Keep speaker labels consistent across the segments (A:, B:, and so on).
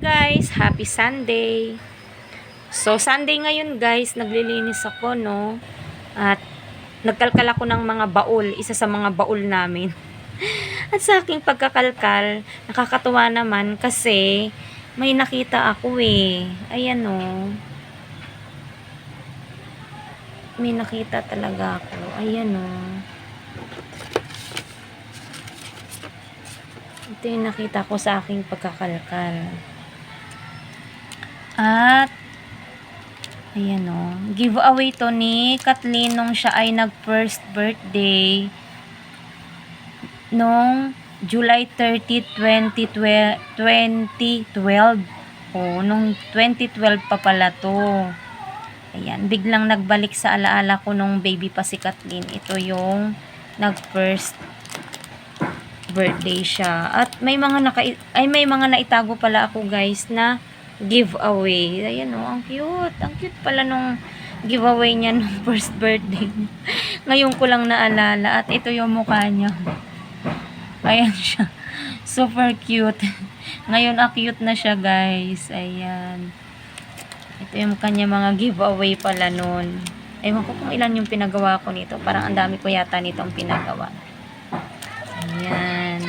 A: guys, happy Sunday. So Sunday ngayon guys, naglilinis ako no. At nagkalkal ako ng mga baul, isa sa mga baul namin. At sa aking pagkakalkal, nakakatuwa naman kasi may nakita ako eh. Ayan o. May nakita talaga ako. Ayan o. Ito yung nakita ko sa aking pagkakalkal. At, ayan o. Giveaway to ni Kathleen nung siya ay nag-first birthday nung July 30, 2012. 2012. O, nung 2012 pa pala to. Ayan, biglang nagbalik sa alaala ko nung baby pa si Kathleen. Ito yung nag-first birthday siya. At may mga naka ay may mga naitago pala ako guys na giveaway. Ayan oh, ang cute. Ang cute pala nung giveaway niya nung first birthday. niya. Ngayon ko lang naalala at ito yung mukha niya. Ayan siya. Super cute. Ngayon ah, cute na siya guys. Ayan. Ito yung kanya mga giveaway pala nun. Ewan ko kung ilan yung pinagawa ko nito. Parang ang dami ko yata nitong pinagawa. Ayan.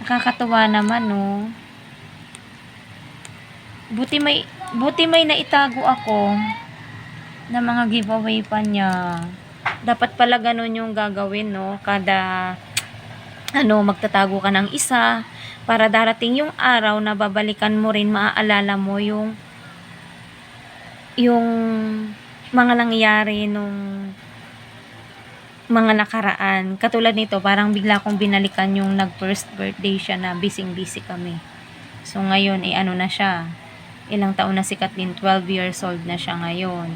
A: Nakakatuwa naman, no? Buti may, buti may naitago ako na mga giveaway pa niya. Dapat pala ganun yung gagawin, no? Kada, ano, magtatago ka ng isa para darating yung araw na babalikan mo rin, maaalala mo yung yung mga nangyari nung mga nakaraan. Katulad nito, parang bigla kong binalikan yung nag-first birthday siya na busy-busy kami. So, ngayon, eh, ano na siya? Ilang taon na si Kathleen? 12 years old na siya ngayon.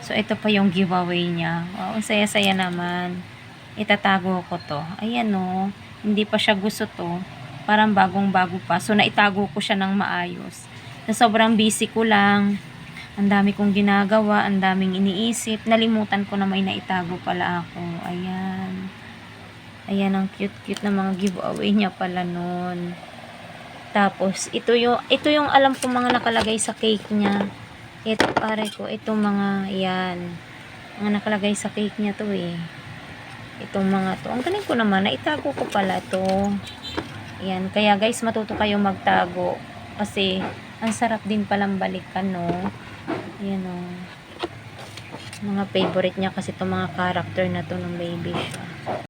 A: So, ito pa yung giveaway niya. Wow, saya-saya naman. Itatago ko to. Ayan o. Hindi pa siya gusto to. Parang bagong-bago pa. So, naitago ko siya ng maayos. Na sobrang busy ko lang. Ang dami kong ginagawa, ang daming iniisip. Nalimutan ko na may naitago pala ako. Ayan. Ayan ang cute-cute na mga giveaway niya pala noon. Tapos, ito yung, ito yung alam ko mga nakalagay sa cake niya. Ito pare ko, itong mga, yan. Mga nakalagay sa cake niya to eh. Itong mga to. Ang galing ko naman, naitago ko pala to. Yan. Kaya guys, matuto kayo magtago. Kasi, ang sarap din palang balikan, no? Ayan o. Mga favorite niya kasi itong mga character na to ng baby siya.